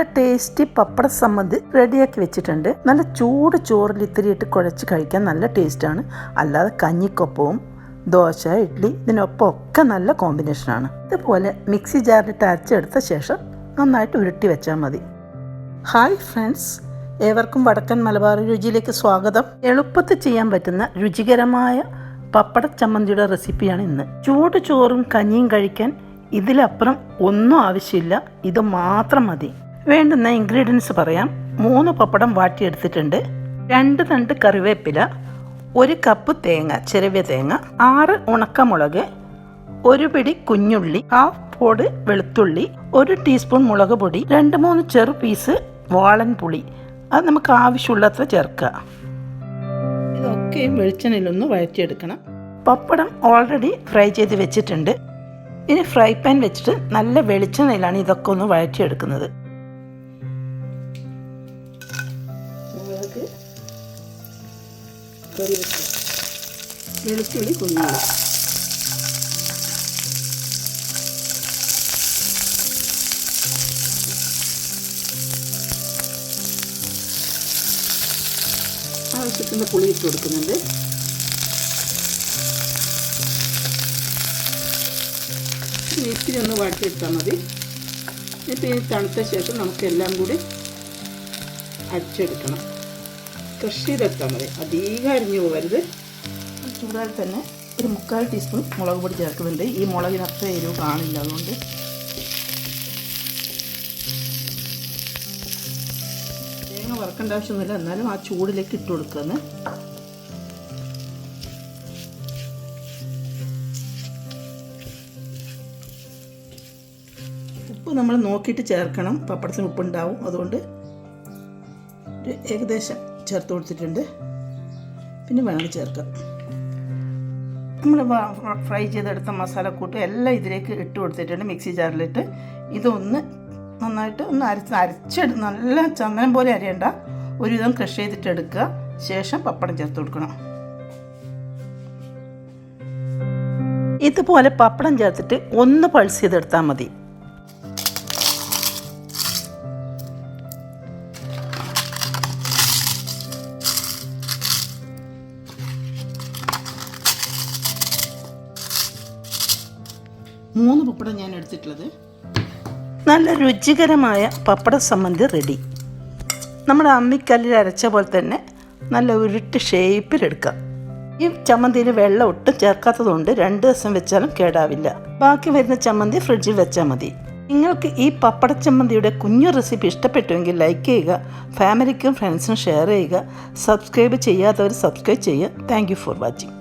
നല്ല ടേസ്റ്റി പപ്പട സമ്മതി റെഡിയാക്കി വെച്ചിട്ടുണ്ട്. നല്ല ചൂട് ചോറിൽ ഇത്തിരി ഇട്ട് കുഴച്ച് കഴിക്കാൻ നല്ല ടേസ്റ്റാണ് അല്ലാതെ കഞ്ഞിക്കൊപ്പവും ദോശ ഇഡ്ഡലി ഇതിനൊപ്പം ഒക്കെ നല്ല കോമ്പിനേഷനാണ് ഇതുപോലെ മിക്സി ജാറിലിട്ട് അരച്ചെടുത്ത ശേഷം നന്നായിട്ട് ഉരുട്ടി വെച്ചാൽ മതി. ഹായ് ഫ്രണ്ട്സ് ഏവർക്കും വടക്കൻ മലബാർ രുചിയിലേക്ക് സ്വാഗതം. എളുപ്പത്തിൽ ചെയ്യാൻ പറ്റുന്ന രുചികരമായ പപ്പട ചമ്മന്തിയുടെ റെസിപ്പിയാണ് ഇന്ന്. ചൂട് ചോറും കഞ്ഞിയും കഴിക്കാൻ ഇതിലപ്പുറം ഒന്നും ആവശ്യമില്ല. ഇത് മാത്രം മതി. വേണ്ടുന്ന ഇൻഗ്രീഡിയൻസ് പറയാം. മൂന്ന് പപ്പടം വാട്ടിയെടുത്തിട്ടുണ്ട്. രണ്ട് തണ്ട് കറിവേപ്പില. ഒരു കപ്പ് തേങ്ങ ചെറിയ തേങ്ങ. ആറ് ഉണക്കമുളക്. ഒരു പിടി കുഞ്ഞുള്ളി. ഹാഫ് പോട് വെളുത്തുള്ളി. ഒരു ടീസ്പൂൺ മുളക് പൊടി. രണ്ട് മൂന്ന് ചെറു പീസ് വാളൻ പുളി. അത് നമുക്ക് ആവശ്യമുള്ളത്ര ചേർക്കുക. ഇതൊക്കെയും വെളിച്ചെണ്ണയിലൊന്ന് വഴറ്റിയെടുക്കണം. പപ്പടം ഓൾറെഡി ഫ്രൈ ചെയ്ത് വെച്ചിട്ടുണ്ട്. ഇനി ഫ്രൈ പാൻ വെച്ചിട്ട് നല്ല വെളിച്ചെണ്ണയിലാണ് ഇതൊക്കെ ഒന്ന് വഴറ്റിയെടുക്കുന്നത്. കറിവേപ്പില വെളുത്തുള്ളി കുഞ്ഞുള്ളി ആവശ്യത്തിന് പുളി ഇട്ട് കൊടുക്കുന്നുണ്ട്. ഇത്തിരി ഒന്ന് വഴറ്റിയെടുത്താൽ മതി. ഇപ്പം ഈ തണുത്ത ശേഷം നമുക്കെല്ലാം കൂടി അടിച്ചെടുക്കണം ക്രഷ് ചെയ്തെടുത്താൽ മതി. അധികം അരിഞ്ഞു പോകരുത്. ചൂടാൽ തന്നെ ഒരു മുക്കാൽ ടീസ്പൂൺ മുളക് പൊടി ചേർക്കുന്നുണ്ട്. ഈ മുളകിനത്ര എരിവ് കാണില്ല. അതുകൊണ്ട് തേങ്ങ വറക്കേണ്ട ആവശ്യമൊന്നുമില്ല. എന്നാലും ആ ചൂടിലേക്ക് ഇട്ട് കൊടുക്കുന്നത് ഉപ്പ് നമ്മൾ നോക്കിയിട്ട് ചേർക്കണം. പപ്പടത്തിന് ഉപ്പുണ്ടാവും. അതുകൊണ്ട് ഏകദേശം ചേർത്ത് കൊടുത്തിട്ടുണ്ട്. പിന്നെ വേണം ചേർക്കാം. നമ്മൾ ഫ്രൈ ചെയ്തെടുത്ത മസാലക്കൂട്ട് എല്ലാം ഇതിലേക്ക് ഇട്ട് കൊടുത്തിട്ടുണ്ട് മിക്സി ജാറിലിട്ട്. ഇതൊന്ന് നന്നായിട്ട് ഒന്ന് അരച്ച് അരച്ചെടു നല്ല ചന്ദനം പോലെ അരയേണ്ട. ഒരുവിധം ക്രഷ് ചെയ്തിട്ട് എടുക്കുക ശേഷം പപ്പടം ചേർത്ത് കൊടുക്കണം. ഇതുപോലെ പപ്പടം ചേർത്തിട്ട് ഒന്ന് പൾസ് ചെയ്തെടുത്താൽ മതി. മൂന്ന് പപ്പടം ഞാൻ എടുത്തിട്ടുള്ളത്. നല്ല രുചികരമായ പപ്പട സംബന്ധി റെഡി നമ്മുടെ അമ്മിക്കല്ലിൽ അരച്ച പോലെ തന്നെ നല്ല ഉരുട്ട് ഷേപ്പിലെടുക്കാം ഈ ചമ്മന്തിയിൽ വെള്ളം ഒട്ടും ചേർക്കാത്തതുകൊണ്ട് രണ്ട് ദിവസം വെച്ചാലും കേടാവില്ല. ബാക്കി വരുന്ന ചമ്മന്തി ഫ്രിഡ്ജിൽ വെച്ചാൽ മതി. നിങ്ങൾക്ക് ഈ പപ്പട ചമ്മന്തിയുടെ കുഞ്ഞു റെസിപ്പി ഇഷ്ടപ്പെട്ടുവെങ്കിൽ ലൈക്ക് ചെയ്യുക ഫാമിലിക്കും ഫ്രണ്ട്സിനും ഷെയർ ചെയ്യുക സബ്സ്ക്രൈബ് ചെയ്യാത്തവർ സബ്സ്ക്രൈബ് ചെയ്യുക. Thank for watching